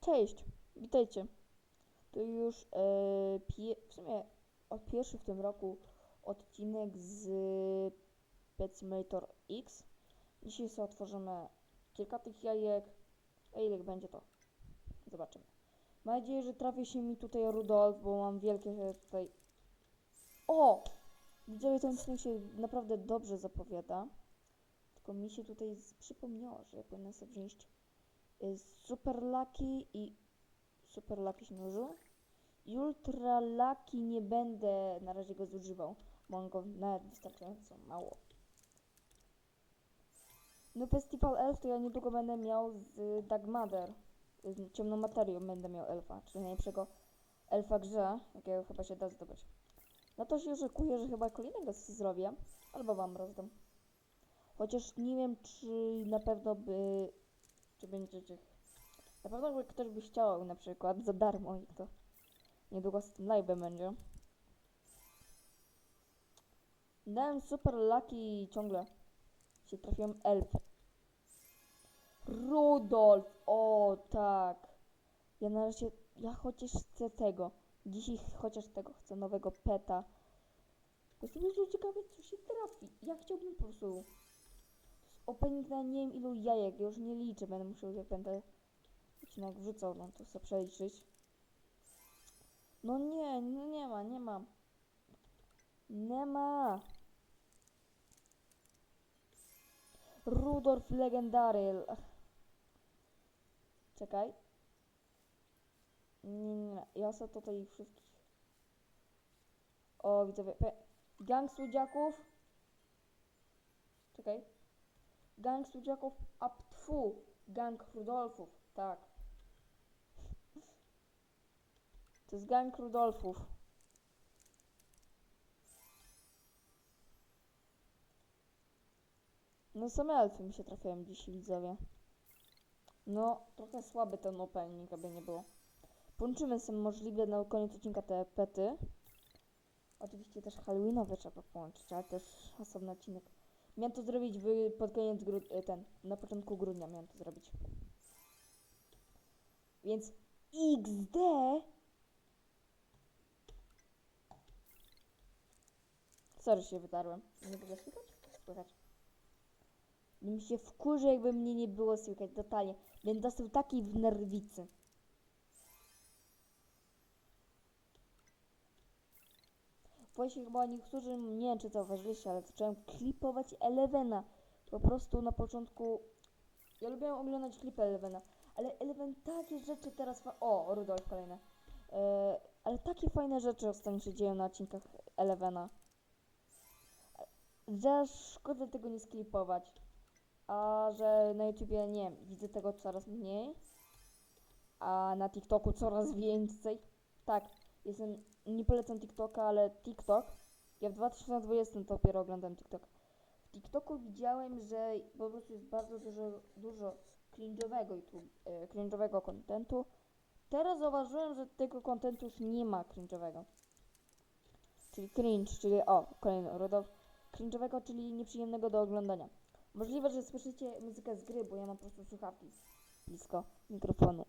Cześć, witajcie. To już e, pie, w sumie o pierwszy w tym roku odcinek z Pet Simulator X. Dzisiaj sobie otworzymy kilka tych jajek. A ile będzie to? Zobaczymy. Mam nadzieję, że trafi się mi tutaj Rudolf, bo mam wielkie tutaj... O! Widzowie, ten odcinek się naprawdę dobrze zapowiada. Tylko mi się tutaj przypomniało, że powinna sobie wziąć Super Lucky i Super Lucky się. I Ultra Lucky nie będę na razie go zużywał, bo mam go nawet wystarczająco mało. No Festival Elf to ja niedługo będę miał z Dark Mother. Z ciemną materią będę miał elfa, czyli najlepszego elfa grze, jakiego chyba się da zdobyć. No to się szykuję, że chyba kolejnego zrobię, albo wam rozdam. Chociaż nie wiem, czy na pewno by czy będziecie. Na pewno ktoś by chciał na przykład za darmo i to niedługo z tym live'em będzie. Dałem super lucky ciągle się trafiłem elf. Rudolf! O tak! Ja na razie, ja chociaż chcę tego. Dzisiaj chociaż tego chcę nowego peta. Jestem bardzo ciekawy, co się trafi. Ja chciałbym po prostu opening na nie wiem ilu jajek, ja już nie liczę, będę musiał, jak będę odcinek wrzucał, no to sobie przeliczyć. No nie, no nie ma, nie ma. Nie ma. Rudolf Legendary. Czekaj. Nie, nie, nie, ja sobie tutaj wszystkich. O, widzowie. Gang słodziaków. Czekaj. Gang Studziaków, a tfu, gang Rudolfów, tak. To jest gang Rudolfów. No same elfy mi się trafiają dzisiaj, widzowie. No, trochę słaby ten opening, aby nie było. Połączymy sobie możliwe na koniec odcinka te pety. Oczywiście też Halloweenowe trzeba połączyć, ale też osobny odcinek. Miałem to zrobić w, pod koniec gru- ten, na początku grudnia miałem to zrobić. Więc XD Sorry, się wydarłem. Nie było słychać? Słychać. Bym się wkurzył, jakby mnie nie było słychać, totalnie. Bym dostał takiej w nerwicy. Właśnie chyba niektórzy, nie wiem czy zauważyliście, ale zacząłem klipować Elevena. Po prostu na początku, ja lubiłem oglądać klipy Elevena, ale Eleven takie rzeczy teraz, fa- o, Rudolf kolejne, e, ale takie fajne rzeczy ostatnio się dzieją na odcinkach Elevena, że szkoda tego nie sklipować, a że na YouTubie, nie wiem, widzę tego coraz mniej, a na TikToku coraz więcej, tak, jestem, nie polecam TikToka, ale TikTok, ja w 2020 dopiero oglądam TikTok. W TikToku widziałem, że po prostu jest bardzo dużo, dużo cringe'owego YouTube, e, cringe'owego kontentu. Teraz zauważyłem, że tego kontentu już nie ma cringe'owego. Czyli cringe, czyli o, kolejny Rudolf. Cringe'owego, czyli nieprzyjemnego do oglądania. Możliwe, że słyszycie muzykę z gry, bo ja mam po prostu słuchawki blisko mikrofonu.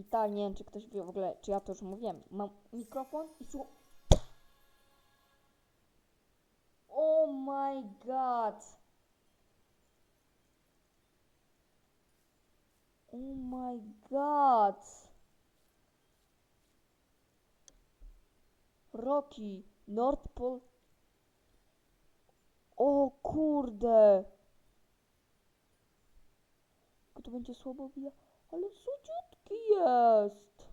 I tak, nie wiem, czy ktoś wie w ogóle, czy ja to już mówiłem. Mam mikrofon i słuch... Oh my god! Oh my god! Rocky, North Pole. O kurde! Jak to będzie słabo widać. Ale słodziutki jest!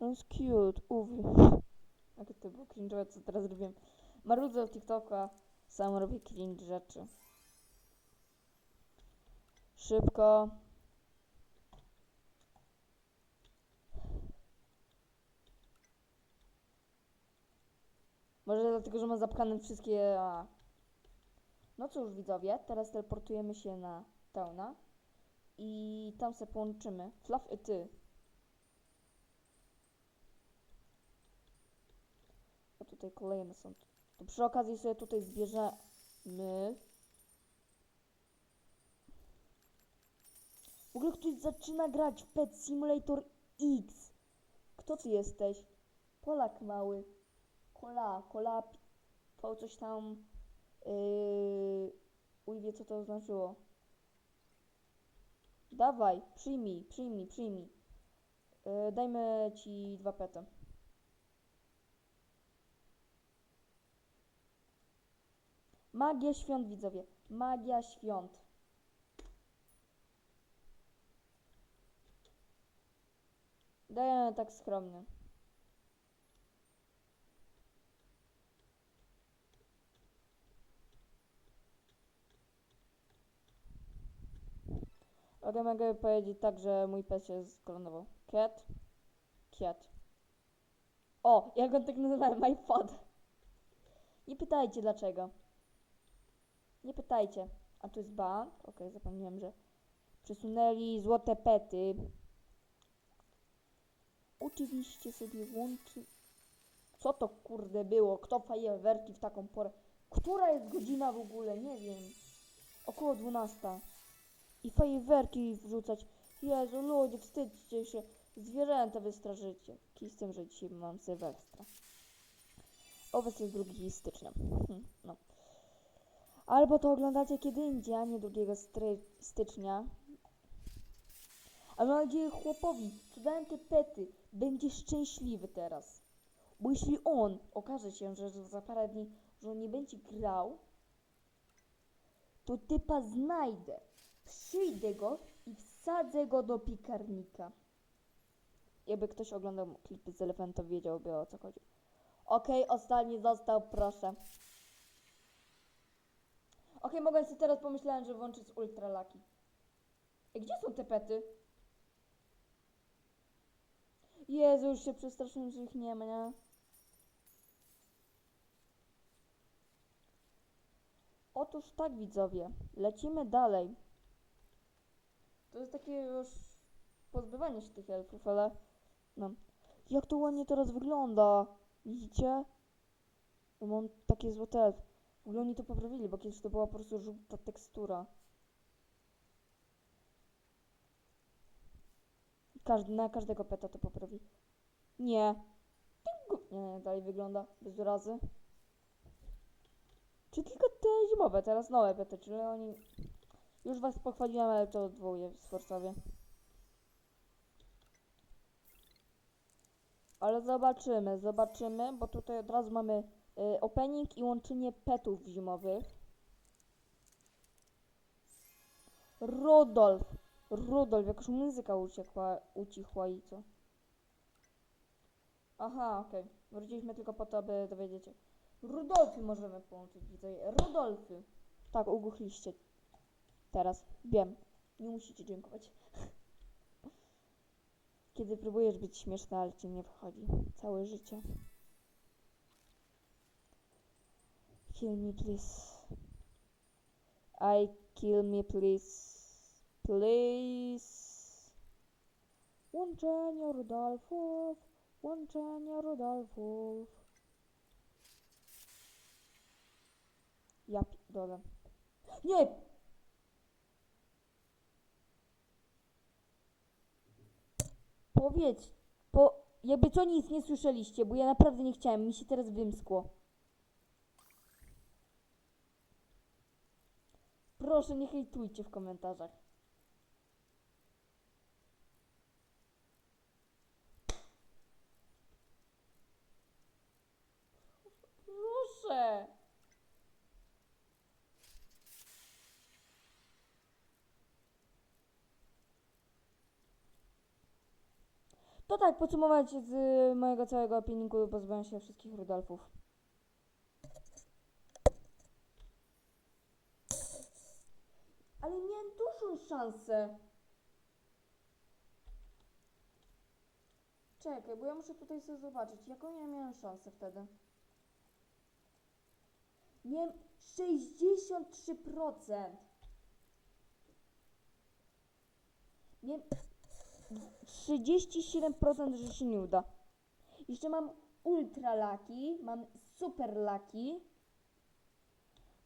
On jest cute, uwi. Jakie to było cringe'owe, co teraz robiłem. Marudzę w TikToka, sam robię cringe rzeczy. Szybko. Może dlatego, że mam zapchane wszystkie... No cóż, widzowie, teraz teleportujemy się na Tauna. I tam se połączymy. Fluff i ty. A tutaj kolejne są. To przy okazji sobie tutaj zbierzemy W ogóle ktoś zaczyna grać w Pet Simulator X. Kto ty jesteś? Polak mały. Kola, kola, to coś tam. Yy, uj wie co to oznaczyło. Dawaj, przyjmij, przyjmij, przyjmij. Yy, dajmy ci dwa pety. Magia świąt, widzowie. Magia świąt. Dajemy tak skromnie. Ale mogę powiedzieć tak, że mój pies się sklonował. Cat. Cat. O, ja go tak nazywałem, my father. Nie pytajcie dlaczego. Nie pytajcie. A tu jest bank. Okej, zapomniałem, że przesunęli złote pety. Oczywiście sobie łączy. Co to kurde było? Kto fajerwerki w taką porę? Która jest godzina w ogóle? Nie wiem. Około 12. I fajerwerki wrzucać. Jezu, ludzie, wstydźcie się. Zwierzęta wystraszycie. Kij z tym, że dzisiaj mam Sylwestra. Owoc jest 2 stycznia. Hm, no. Albo to oglądacie kiedy indziej, a nie 2 stry- stycznia. Ale mam nadzieję chłopowi, co dałem te pety, będzie szczęśliwy teraz. Bo jeśli on okaże się, że za parę dni, że on nie będzie grał, to typa znajdę. Przyjdę go i wsadzę go do piekarnika. Jakby ktoś oglądał klipy z elefanta, wiedziałby o co chodzi. Okej, ostatni został, proszę. Okej, mogę sobie teraz pomyślałem, że włączyć ultralaki. Ej, Gdzie są te pety? Jezu, już się przestraszyłem, że ich nie ma, nie? Otóż tak, widzowie. Lecimy dalej. To jest takie już pozbywanie się tych elfów, ale no. Jak to ładnie teraz wygląda. Widzicie? Ja mam takie złote elfy. W ogóle oni to poprawili, bo kiedyś to była po prostu żółta tekstura. Każdy, na każdego peta to poprawi. Nie, nie, dalej wygląda bez urazy. Czy tylko te zimowe, teraz nowe pety, czyli oni... Już was pochwaliłem, ale to odwołuję w Sforcowie. Ale zobaczymy, zobaczymy, bo tutaj od razu mamy y, opening i łączenie petów zimowych. Rudolf. Rudolf, jakaś muzyka uciekła, ucichła i co? Aha, okej. Wróciliśmy tylko po to, aby dowiedzieć się. Rudolfy możemy połączyć, widzę. Rudolfy. Tak, ugłuchliście. Teraz. Wiem. Nie musicie dziękować. Kiedy próbujesz być śmieszny, ale ci nie wchodzi. Całe życie. Kill me, please. I kill me, please. Please. Łączenie Rudolfów. Łączenie Rudolfów. Ja dole. Nie! Powiedz, po, jakby co nic nie słyszeliście, bo ja naprawdę nie chciałem, mi się teraz wymskło. Proszę, nie hejtujcie w komentarzach. Proszę! To tak, podsumować z mojego całego opininku, pozbyłem się wszystkich Rudolfów. Ale miałem dużą szansę. Czekaj, bo ja muszę tutaj sobie zobaczyć, jaką ja miałem szansę wtedy. Miałem 63%. Miałem 37% że się nie uda. Jeszcze mam ultra laki, mam super laki.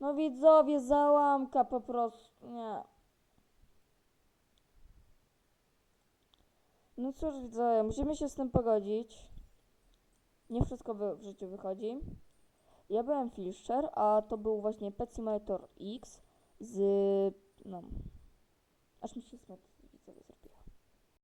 No widzowie, załamka po prostu, nie. No cóż, widzowie, musimy się z tym pogodzić. Nie wszystko w życiu wychodzi. Ja byłem Filcher, a to był właśnie Pet Simulator X z... no... Aż mi się smutno.